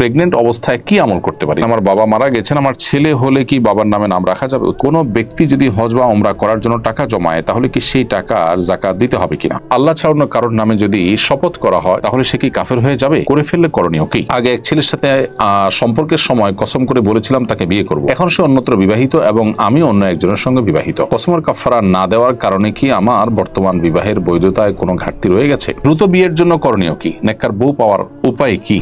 Pregnant অবস্থায় কি আমল করতে পারি? আমার বাবা মারা গেছেন, আমার ছেলে হলে কি বাবার নামে নাম রাখা যাবে? কোনো ব্যক্তি যদি হজ বা ওমরা করার জন্য টাকা জমায়, তাহলে কি সেই টাকার জাকাত দিতে হবে কিনা? আল্লাহ ছাড়ানো কারোর নামে যদি শপথ করা হয়, তাহলে সে কি কাফের হয়ে যাবে? করে ফেললে করণীয় কি? আগে এক ছেলের সাথে সম্পর্কের সময় কসম করে বলেছিলাম, তাকে বিয়ে করব। এখন সে অন্যত্র বিবাহিত এবং আমি অন্য একজনের সঙ্গে বিবাহিত। কসমের কাফারা না দেওয়ার কারণে কি আমার বর্তমান বিবাহের বৈধতায় কোনো ঘাটতি রয়ে গেছে? দ্রুত বিয়ের জন্য করণীয় কি? নেককার বউ পাওয়ার উপায় কি?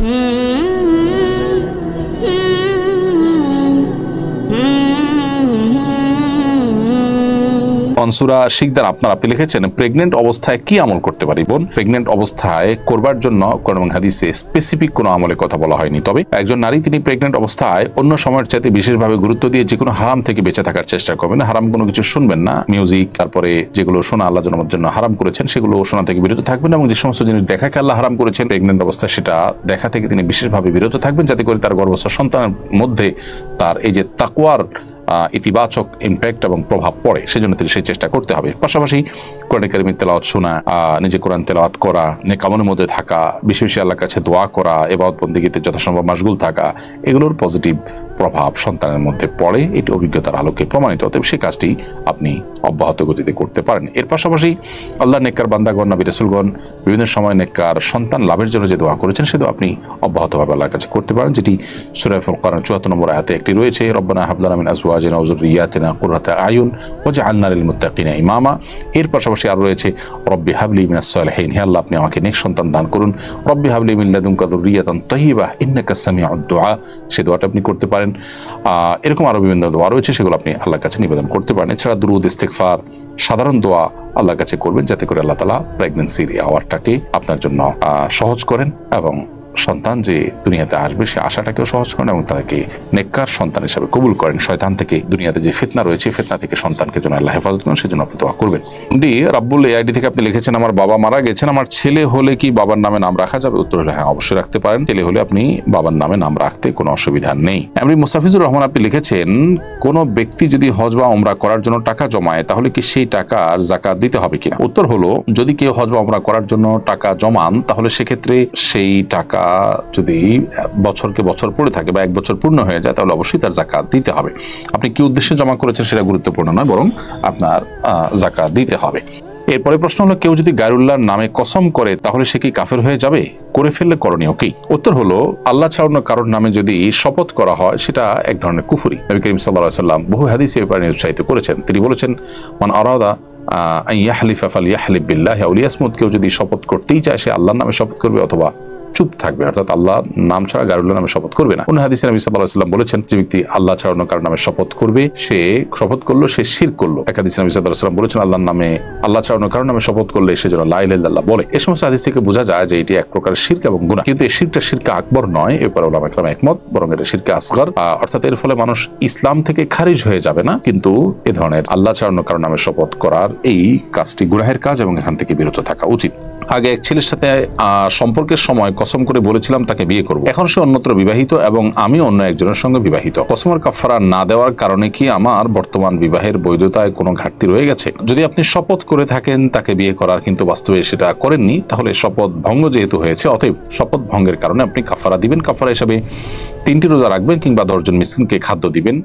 মনসুরা শিকদার, আপনার আপনি লিখেছেন, প্রেগনেন্ট অবস্থায় কি আমল করতে পারি? বোন, প্রেগনেন্ট অবস্থায় করবার জন্য কোরআন হাদিসে স্পেসিফিক কোনো আমলের কথা বলা হয়নি। তবে একজন নারী, তিনি প্রেগনেন্ট অবস্থায় অন্য সময়ের চাইতে বিশেষভাবে গুরুত্ব দিয়ে যে কোনো হারাম থেকে বেঁচে থাকার চেষ্টা করবেন। হারাম কোনো কিছু শুনবেন না। মিউজিক তারপরে যেগুলো শোনা আল্লাহ জন্মের জন্য হারাম করেছেন, সেগুলো শোনা থেকে বিরত থাকবেন এবং যে সমস্ত জিনিস দেখাকে আল্লাহ হারাম করেছেন, প্রেগনেন্ট অবস্থায় সেটা দেখা থেকে তিনি বিশেষভাবে বিরত থাকবেন, যাতে করে তার গর্ভস্থ সন্তানের মধ্যে তার এই যে তাকুয়ার ইতিবাচক ইম্প্যাক্ট এবং প্রভাব পড়ে, সেজন্য তিনি সেই চেষ্টা করতে হবে। পাশাপাশি কোরআন কারিমের তেলাওয়াত শোনা নিজে কোরআন তেলাওয়াত করা নেকামনের মধ্যে থাকা, বিশেষ বেশি আল্লাহর কাছে দোয়া করা এবাদত বন্দিগিতে যথাসম্ভব মাসগুল থাকা, এগুলোর পজিটিভ প্রভাব সন্তানের মধ্যে পড়ে, এটি অভিজ্ঞতার আলোকে প্রমাণিত, অতএব সেই কাজটি আপনি অব্যাহত গতিতে করতে পারেন। এর পাশাপাশি আল্লাহ নেককার বান্দাগণ, নবী রসুলগণ, বিভিন্ন সময় নেককার সন্তান লাভের জন্য যে দোয়া করেছেন, সে দোয়া আপনি অব্যাহতভাবে আল্লাহর কাছে করতে পারেন, যেটি সুরায় ফুরকানের চুয়াত্তর নম্বর আয়াতে একটি রয়েছে, রব্বানা হাবলানা মিন আজওয়াজিনা ওয়া যুররিয়াতিনা কুররাতা আয়ুন ওয়াজআলনা লিল মুত্তাকিনা ইমামা। এর পাশাপাশি আর রয়েছে, রব্বি হাবলি মিনাস সালিহিন। হে আল্লাহ, আপনি আমাকে নেক সন্তান দান করুন। রব্বি হাবলি মিন লাদুনকা যুররিয়াতান তাইয়্যিবাহ ইন্নাকা সামিউদ দুআ সে দোয়াটা আপনি করতে পারেন। আহ, এরকম আরও বিভিন্ন দোয়া রয়েছে সেগুলো আপনি আল্লাহর কাছে নিবেদন করতে পারেন। এছাড়া দুরুদ ইস্তেকফার সাধারণ দোয়া আল্লাহর কাছে করবেন যাতে করে আল্লাহ তালা প্রেগনেন্সির আওয়ারটাকে আপনার জন্য সহজ করেন এবং সন্তান যে দুনিয়াতে আসবে, সে আশাটাকেও সহজ করেন এবং তাকে নেককার সন্তান হিসাবে কবুল করেন। শয়তান থেকে দুনিয়াতে যে ফিতনা রয়েছে ফিতনা থেকে সন্তানকে যেন আল্লাহ হেফাজত করেন, সেজন্য আপনি দোয়া করবেন। ডি, রাব্বুল এআইডি থেকে আপনি লিখেছেন, আমার বাবা মারা গেছেন, আমার ছেলে হলে কি বাবার নামে নাম রাখা যাবে? উত্তর হলে হ্যাঁ অবশ্যই রাখতে পারেন। ছেলে হলে আপনি বাবার নামে নাম রাখতে কোনো অসুবিধা নেই। এমনি মুস্তাফিজুর রহমান আপনি লিখেছেন, কোন ব্যক্তি যদি হজ বা ওমরা করার জন্য টাকা জমায়, তাহলে কি সেই টাকার জাকাত দিতে হবে কিনা? উত্তর হলো, যদি কেউ হজ বা ওমরা করার জন্য টাকা জমান, তাহলে সেক্ষেত্রে সেই টাকা যদি বছরকে বছর পড়ে থাকে বা এক বছর পূর্ণ হয়ে যায়, তাহলে অবশ্যই তার জাকাত দিতে হবে। আপনি কি উদ্দেশ্যে জমা করেছেন সেটা গুরুত্বপূর্ণ নয়, বরং আপনার জাকাত দিতে হবে। এরপরে প্রশ্ন হলো, কেউ যদি গায়রুল্লাহর নামে কসম করে, তাহলে সে কি কাফের হয়ে যাবে? করে ফেললে করণীয় কি? উত্তর হলো, আল্লাহ ছাড়ানো কারোর নামে যদি শপথ করা হয়, সেটা এক ধরনের কুফুরি। নবী করিম সাল্লাহ সাল্লাম বহু হাদিসে এই ব্যাপারে উৎসাহিত করেছেন। তিনি বলেছেন, মান আরাদা ইয়াহলিফ আফাল ইয়াহলিফ বিল্লাহ উলিয়াসমুদ কেউ যদি শপথ করতেই চায়, সে আল্লাহর নামে শপথ করবে অথবা চুপ থাকবে অর্থাৎ আল্লাহ নাম ছাড়া গারুল্লাহ নামে শপথ করবে না। অন্য হাদিসে নবী আলাইহি সাল্লাম বলেছেন যে ব্যক্তি আল্লাহ ছাড়া অন্য কারোর নামে শপথ করবে, সে শপথ করল, সে শির করল। এক হাদিসে নবী আলাইহি সাল্লাম বলেছেন, আল্লাহর নামে, আল্লাহ ছাড়া অন্য কারোর নামে শপথ করলে সে যেন লা ইলাহা ইল্লাল্লাহ বলে। এ সমস্ত হাদিস থেকে বোঝা যায় যে এটি এক প্রকার শিরক এবং গুনাহ। কিন্তু এই শিরকটা শিরকে আকবর নয়, এরপর ওলামা একরাম একমত, বরং এটা শিরকে আসগর। অর্থাৎ এর ফলে মানুষ ইসলাম থেকে খারিজ হয়ে যাবে না, কিন্তু এ ধরনের আল্লাহ ছাড়া অন্য কারোর নামে শপথ করার এই কাজটি গুনাহের কাজ এবং এখান থেকে বিরত থাকা উচিত। আগে এক ছেলের সাথে সম্পর্কের সময় কসম করে বলেছিলাম তাকে বিয়ে করব। এখন সে অন্যত্র বিবাহিত এবং আমি অন্য একজনের সঙ্গে বিবাহিত। কসমের কাফারা না দেওয়ার কারণে কি আমার বর্তমান বিবাহের বৈধতায় কোনো ঘাটতি রয়ে গেছে? যদি আপনি শপথ করে থাকেন তাকে বিয়ে করার কিন্তু বাস্তবে সেটা করেননি, তাহলে শপথ ভঙ্গ যেহেতু হয়েছে, অতএব শপথ ভঙ্গের কারণে আপনি কাফারা দিবেন। কাফারা হিসাবে তিনটি রোজা রাখবেন কিংবা দশজন মিসকিনকে খাদ্য দিবেন।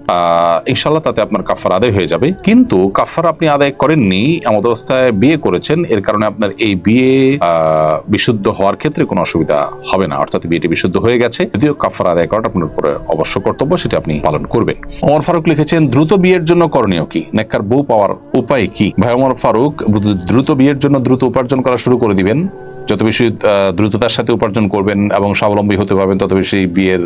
ইনশাল্লাহ তাতে আপনার কাফার আদায় হয়ে যাবে। কিন্তু কাফার আপনি আদায় করেননি এমন অবস্থায় বিয়ে করেছেন, এর কারণে আপনার এই বিয়ে বিশুদ্ধ হওয়ার ক্ষেত্রে কোনো অসুবিধা হবে না। অর্থাৎ বিয়েটি বিশুদ্ধ হয়ে গেছে, যদিও কাফার আদায় করাটা আপনার উপরে অবশ্য কর্তব্য, সেটা আপনি পালন করবেন। ওমর ফারুক লিখেছেন, দ্রুত বিয়ের জন্য করণীয় কি? নেককার বউ পাওয়ার উপায় কি? ভাই ওমর ফারুক, দ্রুত বিয়ের জন্য দ্রুত উপার্জন করা শুরু করে দিবেন। যত বেশি দ্রুততার সাথে উপার্জন করবেন এবং স্বাবলম্বী হতে পারবেন, তত বেশি বিয়ের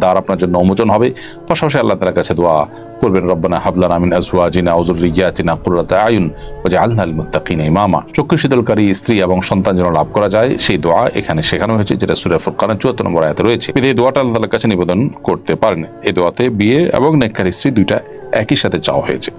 দ্বার আপনার জন্য উন্মোচন হবে। পাশাপাশি আল্লাহ তালার কাছে দোয়া করবেন, রব্বানা হাবলান হাবলানা মিন আজওয়াজিনা আউযুররিয়াতিনা কুররাতা আয়ুন ওয়াজআলনা লিল মুত্তাকিনা ইমামা। চক্ষু শীতলকারী স্ত্রী এবং সন্তান যেন লাভ করা যায়, সেই দোয়া এখানে শেখানো হয়েছে, যেটা সূরা ফুরকানের 74 নম্বর আয়াতে রয়েছে। এই দোয়াটা আল্লাহ তাআলার কাছে নিবেদন করতে পারেন। এই দোয়াতে বিয়ে এবং নেককার স্ত্রী দুইটা একই সাথে চাওয়া হয়েছে।